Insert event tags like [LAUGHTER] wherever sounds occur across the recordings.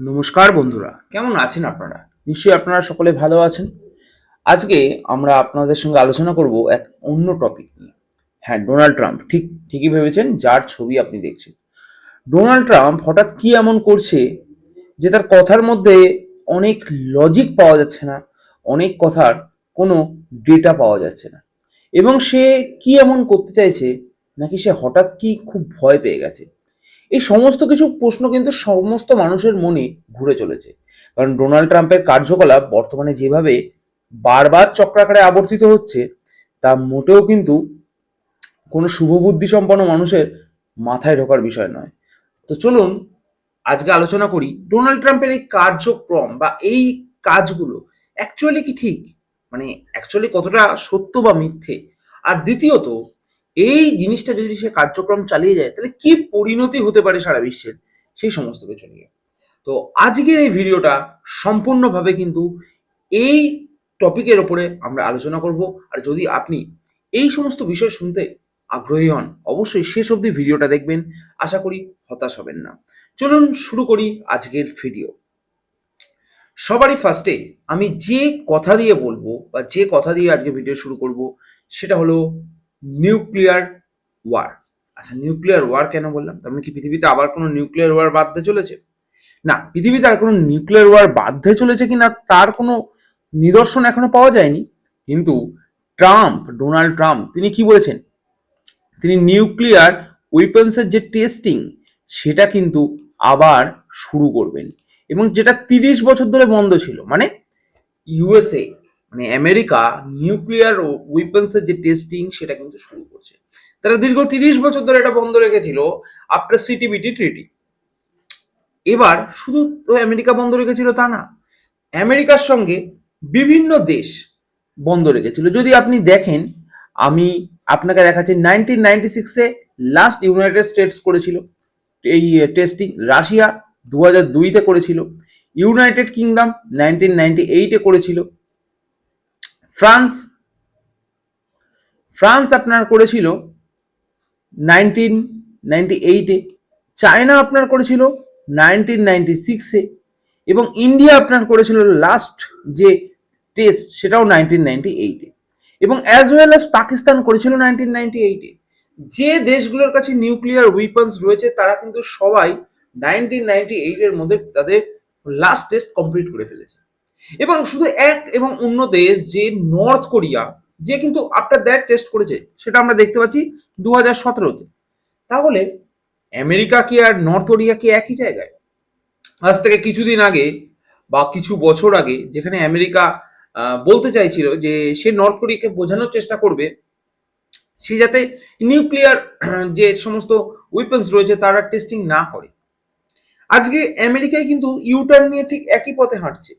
নমস্কার বন্ধুরা। কেমন আছেন আপনারা? নিশ্চয়ই আপনারা সকলে ভালো আছেন। আজকে আমরা আপনাদের সঙ্গে আলোচনা করব এক অন্য টপিক নিয়ে। হ্যাঁ ডোনাল্ড ট্রাম্প। ঠিক, ঠিকই ভেবেছেন, যার ছবি আপনি দেখছেন। ডোনাল্ড ট্রাম্প হঠাৎ কি এমন করছে যে তার কথার মধ্যে অনেক লজিক পাওয়া যাচ্ছে না, অনেক কথার কোনো ডেটা পাওয়া যাচ্ছে না। এবং সে কি এমন করতে চাইছে, নাকি সে হঠাৎ কি খুব ভয় পেয়ে গেছে? এই সমস্ত কিছু প্রশ্ন কিন্তু সমস্ত মানুষের মনে ঘুরে চলেছে। কারণ ডোনাল্ড ট্রাম্পের কার্যকলাপ বর্তমানে যেভাবে বারবার চক্রাকারে আবর্তিত হচ্ছে, তা মোটেও কিন্তু কোনো শুভবুদ্ধি সম্পন্ন মানুষের মাথায় ঢোকার বিষয় নয়। তো চলুন আজকে আলোচনা করি ডোনাল্ড ট্রাম্পের এই কার্যক্রম বা এই কাজগুলো অ্যাকচুয়ালি কি ঠিক? মানে অ্যাকচুয়ালি কতটা সত্য বা মিথ্যে? আর দ্বিতীয়ত এই জিনিসটা যদি সে কার্যক্রম চালিয়ে যায়, তাহলে কি পরিণতি হতে পারে সারা বিশ্বের? সেই সমস্ত কিছু নিয়ে। তো আজকের এই ভিডিওটা সম্পূর্ণভাবে কিন্তু এই টপিকের ওপরে আমরা আলোচনা করব। আর যদি আপনি এই সমস্ত বিষয় শুনতে আগ্রহী হন, অবশ্যই শেষ অবধি ভিডিওটা দেখবেন। আশা করি হতাশ হবেন না। চলুন শুরু করি আজকের ভিডিও। সবারই ফার্স্টে আমি যে কথা দিয়ে বলব বা যে কথা দিয়ে আজকে ভিডিও শুরু করব, সেটা হলো নিউক্লিয়ার ওয়ার। আচ্ছা নিউক্লিয়ার ওয়ার কেন বললাম? তার মানে কি পৃথিবীতে আবার কোনো নিউক্লিয়ার ওয়ার বাঁধতে চলেছে? না, পৃথিবীতে আর কোনো নিউক্লিয়ার ওয়ার বাঁধতে চলেছে কিনা তার কোনো নিদর্শন এখনও পাওয়া যায়নি। কিন্তু ট্রাম্প, ডোনাল্ড ট্রাম্প, তিনি কি বলেছেন? তিনি নিউক্লিয়ার উইপন্সের যে টেস্টিং সেটা কিন্তু আবার শুরু করবেন। এবং যেটা তিরিশ বছর ধরে বন্ধ ছিল মানে ইউএসএ মানে আমেরিকা নিউক্লিয়ার উইপন্সের যে টেস্টিং সেটা কিন্তু শুরু করছে। তারা দীর্ঘ তিরিশ বছর ধরে এটা বন্ধ রেখেছিল আফটার সিটিবিটি ট্রিটি এবার শুধু আমেরিকা বন্ধ রেখেছিল তা না, আমেরিকার সঙ্গে বিভিন্ন দেশ বন্ধ রেখেছিল। যদি আপনি দেখেন, আমি আপনাকে দেখাচ্ছি নাইনটিন নাইনটি সিক্সে লাস্ট ইউনাইটেড স্টেটস করেছিল। এই টেস্টিং রাশিয়া দু হাজার দুইতে করেছিল। ইউনাইটেড কিংডম নাইনটিন নাইনটি এইটে করেছিল। ফ্রান্স ফ্রান্স আপনার করেছিল নাইনটিন নাইনটি এইটে, চায়না আপনার করেছিল নাইনটিন নাইনটি সিক্সে, এবং ইন্ডিয়া আপনার করেছিল লাস্ট যে টেস্ট সেটাও নাইনটিন নাইনটি এইটে। এবং অ্যাজ ওয়েল অ্যাজ পাকিস্তান করেছিল নাইনটিন নাইনটি এইটে। যে দেশগুলোর কাছে নিউক্লিয়ার উইপন্স রয়েছে, তারা কিন্তু সবাই নাইনটিন নাইনটি এইটের মধ্যে তাদের লাস্ট টেস্ট কমপ্লিট করে ফেলেছে। এবং শুধু এক এবং অন্য দেশ যে নর্থ কোরিয়া যে কিন্তু আফটার দ্যাট টেস্ট করেছে, সেটা আমরা দেখতে পাচ্ছি দু হাজার সতেরোতে। তাহলে আমেরিকা কি আর নর্থ কোরিয়া কি একই জায়গায়? আজ থেকে কিছুদিন আগে বা কিছু বছর আগে যেখানে আমেরিকা বলতে চাইছিল যে সে নর্থ কোরিয়াকে বোঝানোর চেষ্টা করবে, সে যাতে নিউক্লিয়ার [CLEARS THROAT] যে সমস্ত উইপন্স রয়েছে তারা টেস্টিং না করে। আজকে আমেরিকায় কিন্তু ইউটার্ন নিয়ে ঠিক একই পথে হাঁটছে।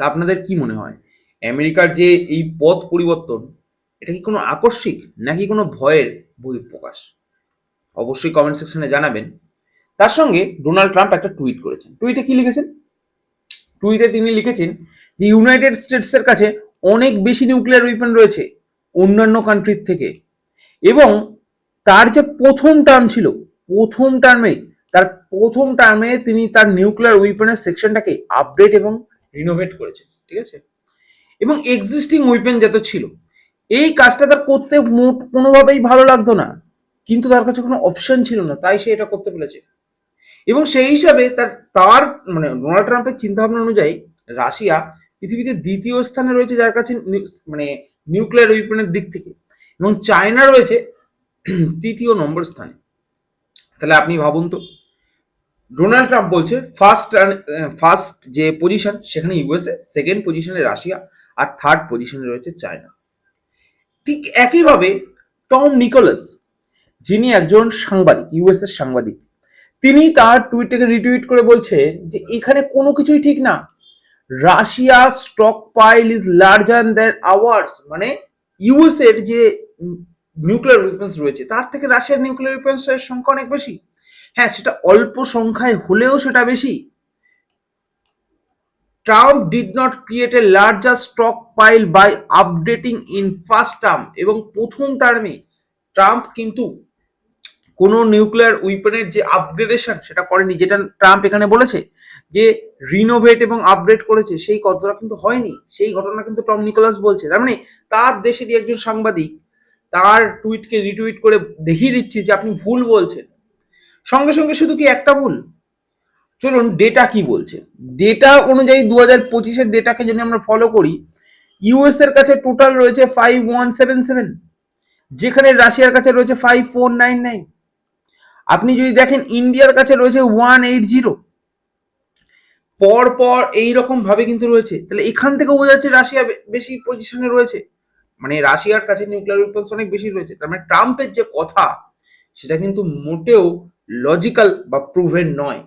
তা আপনাদের কি মনে হয়? আমেরিকার যে এই পথ পরিবর্তন, এটা কি কোনো আকস্মিক নাকি কোনো ভয়ের বহিঃপ্রকাশ? অবশ্যই কমেন্ট সেকশনে জানাবেন। তার সঙ্গে ডোনাল্ড ট্রাম্প একটা টুইট করেছেন। টুইটে কি লিখেছেন? টুইটে তিনি লিখেছেন যে ইউনাইটেড স্টেটসের কাছে অনেক বেশি নিউক্লিয়ার উইপেন রয়েছে অন্যান্য কান্ট্রির থেকে। এবং তার যে প্রথম টার্ম ছিল, প্রথম টার্মে তার প্রথম টার্মে তিনি তার নিউক্লিয়ার উইপেনের সেকশনটাকে আপডেট এবং রিনোভেট করেছে, ঠিক আছে? এবং এক্সিস্টিং উইপেন যত ছিল, এই কাজটা তার করতে মোট কোনোভাবেই ভালো লাগতো না। কিন্তু তার কাছে কোনো অপশন ছিল না, তাই সে এটা করতে পেরেছে। এবং সেই হিসাবে তার তার মানে ডোনাল্ড ট্রাম্পের চিন্তাভাবনা অনুযায়ী রাশিয়া পৃথিবীতে দ্বিতীয় স্থানে রয়েছে যার কাছে মানে নিউক্লিয়ার উইপেনের দিক থেকে। এবং চায়না রয়েছে তৃতীয় নম্বর স্থানে। তাহলে আপনি ভাবুন তো ডোনাল্ড ট্রাম্প বলছে ফার্স্ট ফার্স্ট যে পজিশন সেখানে ইউএসএ সেকেন্ড পজিশনে রাশিয়া, আর থার্ড পজিশনে রয়েছে চায়না। ঠিক একইভাবে টম নিকোলাস, যিনি একজন সাংবাদিক ইউএস এর সাংবাদিক, তিনি তার টুইটটাকে রিটুইট করে বলছে যে, এখানে কোনো কিছুই ঠিক না। Russia stockpile is larger than ours মানে ইউএস এর যে নিউক্লিয়ার উইপেন্স রয়েছে, তার থেকে রাশিয়ার নিউক্লিয়ার উইপেন্স এর সংখ্যা অনেক বেশি। হ্যাঁ সেটা অল্প সংখ্যায় হলেও সেটা বেশি। Trump did not create a larger stockpile by updating in first term এবং প্রথম টার্মে ট্রাম্প কিন্তু কোনো নিউক্লিয়ার উইপনের যে আপগ্রেডেশন সেটা করেনি, যেটা ট্রাম্প এখানে বলেছে যে রিনোভেট এবং আপগ্রেড করেছে, সেই কথাটা কিন্তু হয়নি। সেই ঘটনা কিন্তু টম নিকোলাস বলছে। তার মানে তার দেশেরই একজন সাংবাদিক, তার টুইটকে রিটুইট করে দেখিয়ে দিচ্ছে যে আপনি ভুল বলছেন। সঙ্গে সঙ্গে শুধু কি একটা ভুল? চলুন ডেটা কি বলছে? ডেটা অনুযায়ী দু হাজার পঁচিশের ডেটাকে যদি আমরা ফলো করি ইউএস এর কাছে টোটাল রয়েছে ফাইভ ওয়ান সেভেন সেভেন যেখানে রাশিয়ার কাছে রয়েছে ফাইভ ফোর নাইন নাইন আপনি যদি দেখেন, ইন্ডিয়ার কাছে রয়েছে ওয়ান এইট জিরো পর পর এইরকম ভাবে কিন্তু রয়েছে। তাহলে এখান থেকে বোঝা যাচ্ছে রাশিয়া বেশি পজিশনে রয়েছে। মানে রাশিয়ার কাছে নিউক্লিয়ার উইপন্স অনেক বেশি রয়েছে। তার মানে ট্রাম্পের যে কথা, সেটা কিন্তু মোটেও লজিক্যাল বা প্রুভেন নয়।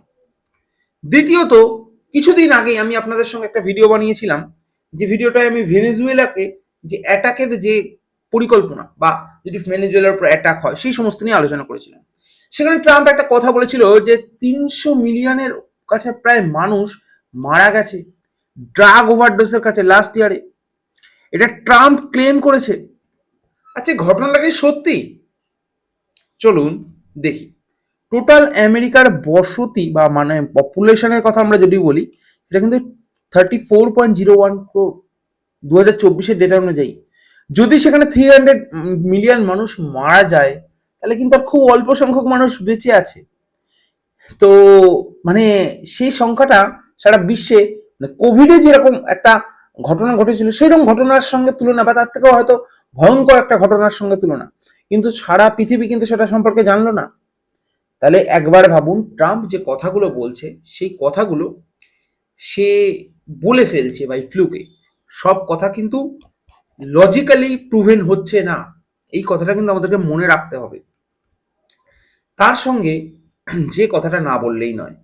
দ্বিতীয়ত, কিছুদিন আগেই আমি আপনাদের সঙ্গে একটা ভিডিও বানিয়েছিলাম, যে ভিডিওটায় আমি ভেনেজুয়েলাকে যে অ্যাটাকের যে পরিকল্পনা বা যদি ভেনেজুয়েলার উপর অ্যাটাক হয়, সেই সমস্ত নিয়ে আলোচনা করেছিলাম। সেখানে ট্রাম্প একটা কথা বলেছিল যে তিনশো মিলিয়নের কাছে প্রায় মানুষ মারা গেছে ড্রাগ ওভারডোজের কাছে লাস্ট ইয়ারে এটা ট্রাম্প ক্লেম করেছে। আচ্ছা ঘটনাটা কি সত্যি? চলুন দেখি। টোটাল আমেরিকার বসতি বা মানে পপুলেশনের কথা আমরা যদি বলি সেটা কিন্তু thirty four point zero one দু হাজার চব্বিশের ডেটা অনুযায়ী। যদি সেখানে থ্রি হান্ড্রেড মিলিয়ন মানুষ মারা যায়, তাহলে কিন্তু খুব অল্প সংখ্যক মানুষ বেঁচে আছে। তো মানে সেই সংখ্যাটা সারা বিশ্বে কোভিডে যেরকম একটা ঘটনা ঘটেছিল সেইরকম ঘটনার সঙ্গে তুলনা বা তার থেকেও হয়তো ভয়ঙ্কর একটা ঘটনার সঙ্গে তুলনা। কিন্তু সারা পৃথিবী কিন্তু সেটা সম্পর্কে জানলো না। তাহলে একবার ভাবুন, ট্রাম্প যে কথাগুলো বলছে, সেই কথাগুলো সে বলে ফেলছে বাই ফ্লুকে সব কথা কিন্তু লজিক্যালি প্রুভেন হচ্ছে না। এই কথাটা কিন্তু আমাদেরকে মনে রাখতে হবে। তার সঙ্গে [CLEARS THROAT] যে কথাটা না বললেই নয়,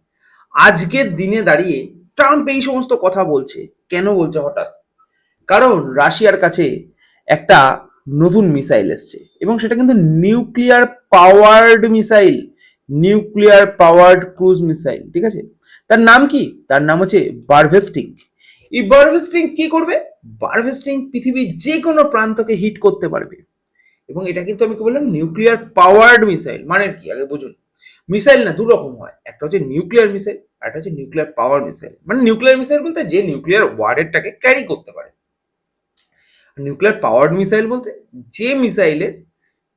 আজকের দিনে দাঁড়িয়ে ট্রাম্প এই সমস্ত কথা বলছে। কেন বলছে হঠাৎ? কারণ রাশিয়ার কাছে একটা নতুন মিসাইল এসছে এবং সেটা কিন্তু nuclear powered missile nuclear powered cruise missile, ঠিক আছে? তার নাম কি? তার নাম হচ্ছে বারভেস্টিং এই বারভেস্টিং কি করবে? বারভেস্টিং পৃথিবীর যে কোনো প্রান্তকে হিট করতে পারবে। এবং এটা কিন্তু আমি কি বললাম? Nuclear powered missile. মানে কি? আগে বুঝুন। মিসাইল না দু রকম হয়। একটা হচ্ছে নিউক্লিয়ার মিসাইল আর একটা হচ্ছে নিউক্লিয়ার পাওয়ার মিসাইল। মানে নিউক্লিয়ার মিসাইল বলতে যে নিউক্লিয়ার ওয়ারেরটাকে ক্যারি করতে পারে। নিউক্লিয়ার পাওয়ার্ড মিসাইল বলতে যে মিসাইলের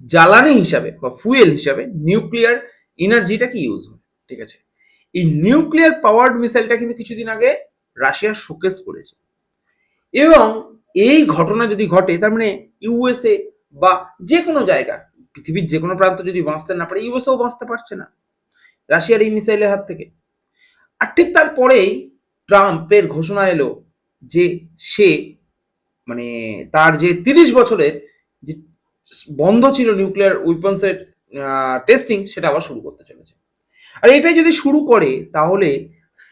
জ্বালানি হিসাবে বা ফুয়েল হিসাবে নিউক্লিয়ার এনার্জিটাকে ইউজ হয়? ঠিক আছে? এই নিউক্লিয়ার পাওয়ার্ড মিসাইলটা কিন্তু কিছুদিন আগে রাশিয়া শোকেস করেছে। এবং এই ঘটনা যদি ঘটে, তার মানে ইউএসএ বা যে কোনো জায়গা, পৃথিবীর যে কোনো প্রান্ত যদি বাঁচতে না পারে ইউএসএও বাঁচতে পারছে না রাশিয়ার এই মিসাইলের হাত থেকে। আর ঠিক তারপরেই ট্রাম্পের ঘোষণা এলো যে সে মানে তার যে তিরিশ বছরের যে বন্ধ ছিল নিউক্লিয়ার উইপন্সের টেস্টিং সেটা আবার শুরু করতে চলেছে। আর এটাই যদি শুরু করে, তাহলে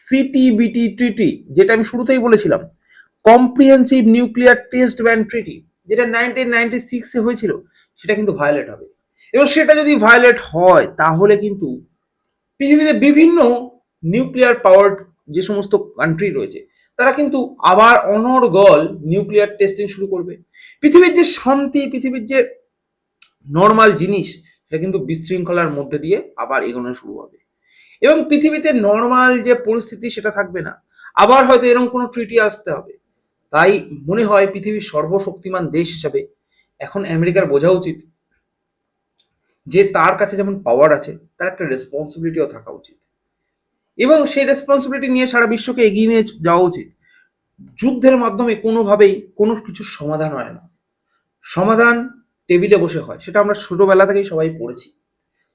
সিটিবিটি ট্রিটি যেটা আমি শুরুতেই বলেছিলাম comprehensive nuclear test ban treaty যেটা নাইনটিন নাইনটি সিক্সে হয়েছিল, সেটা কিন্তু ভায়োলেট হবে। এবং সেটা যদি ভায়োলেট হয়, তাহলে কিন্তু পৃথিবীতে বিভিন্ন নিউক্লিয়ার পাওয়ার্ড যে সমস্ত কান্ট্রি রয়েছে, তারা কিন্তু আবার অনর্গল নিউক্লিয়ার টেস্টিং শুরু করবে। পৃথিবীর যে শান্তি, পৃথিবীর যে নর্মাল জিনিস সেটা কিন্তু বিশৃঙ্খলার মধ্যে দিয়ে আবার এগোনো শুরু হবে। এবং পৃথিবীতে নর্মাল যে পরিস্থিতি সেটা থাকবে না। আবার হয়তো এরকম কোনো ট্রিটি আসতে হবে। তাই মনে হয় পৃথিবীর সর্বশক্তিমান দেশ হিসাবে এখন আমেরিকার বোঝা উচিত যে তার কাছে যেমন পাওয়ার আছে, তার একটা রেসপন্সিবিলিটিও থাকা উচিত। এবং সেই রেসপন্সিবিলিটি নিয়ে সারা বিশ্বকে এগিয়ে নিয়ে যাওয়া উচিত। যুদ্ধের মাধ্যমে কোনোভাবেই কোনো কিছুর সমাধান হয় না। সমাধান টেবিলে বসে হয়। সেটা আমরা ছোটবেলা থেকেই সবাই পড়েছি।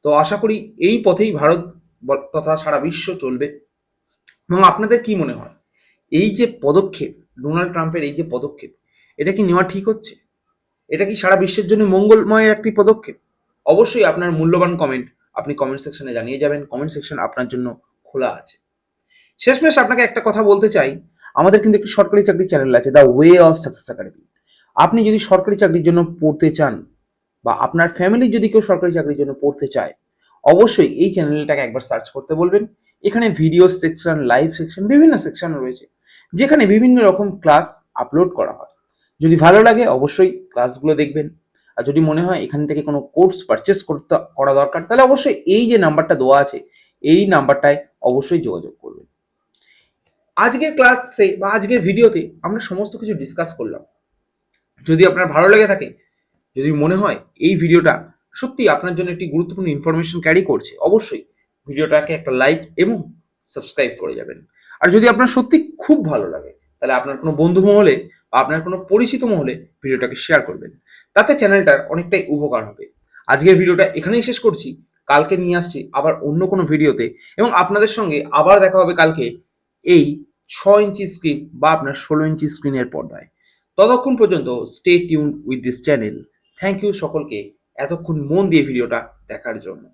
তো আশা করি এই পথেই ভারত তথা সারা বিশ্ব চলবে। এবং আপনাদের কি মনে হয়? এই যে পদক্ষেপ, ডোনাল্ড ট্রাম্পের এই যে পদক্ষেপ, এটা কি নেওয়া ঠিক হচ্ছে? এটা কি সারা বিশ্বের জন্য মঙ্গলময় একটি পদক্ষেপ? অবশ্যই আপনার মূল্যবান কমেন্ট আপনি কমেন্ট সেকশনে জানিয়ে যাবেন। কমেন্ট সেকশন আপনার জন্য খোলা আছে। শেষমেশ আপনাকে একটা কথা বলতে চাই। আমাদের কিন্তু একটি সরকারি চাকরি চ্যানেল আছে the way of success academy আপনি যদি সরকারি চাকরির জন্য পড়তে চান বা আপনার ফ্যামিলির যদি কেউ সরকারি চাকরির জন্য পড়তে চায়, অবশ্যই এই চ্যানেলটাকে একবার সার্চ করতে বলবেন। এখানে ভিডিও সেকশন লাইভ সেকশন বিভিন্ন সেকশন রয়েছে, যেখানে বিভিন্ন রকম ক্লাস আপলোড করা হয়। যদি ভালো লাগে, অবশ্যই ক্লাসগুলো দেখবেন। আর যদি মনে হয় এখান থেকে কোনো কোর্স পারচেস করতে, করা দরকার, তাহলে অবশ্যই এই যে নাম্বারটা দেওয়া আছে, এই নাম্বারটায় অবশ্যই যোগাযোগ করবেন। আজকের ক্লাসে বা আজকের ভিডিওতে আমরা সমস্ত কিছু ডিসকাস করলাম। যদি আপনার ভালো লেগে থাকে, যদি মনে হয় এই ভিডিওটা সত্যি আপনার জন্য একটি গুরুত্বপূর্ণ ইনফরমেশন ক্যারি করছে, অবশ্যই ভিডিওটাকে একটা লাইক এবং সাবস্ক্রাইব করে যাবেন। আর যদি আপনার সত্যি খুব ভালো লাগে, তাহলে আপনার কোনো বন্ধু মহলে বা আপনার কোনো পরিচিত মহলে ভিডিওটাকে শেয়ার করবেন। তাতে চ্যানেলটার অনেকটাই উপকার হবে। আজকের ভিডিওটা এখানেই শেষ করছি। কালকে নিয়ে আসছি আবার অন্য কোনো ভিডিওতে এবং আপনাদের সঙ্গে আবার দেখা হবে কালকে এই ছ ইঞ্চি স্ক্রিন বা আপনার ষোলো ইঞ্চি স্ক্রিনের পর্দায়। ততক্ষণ পর্যন্ত stay tune with this channel thank you সকলকে। এতক্ষণ মন দিয়ে ভিডিওটা দেখার জন্য।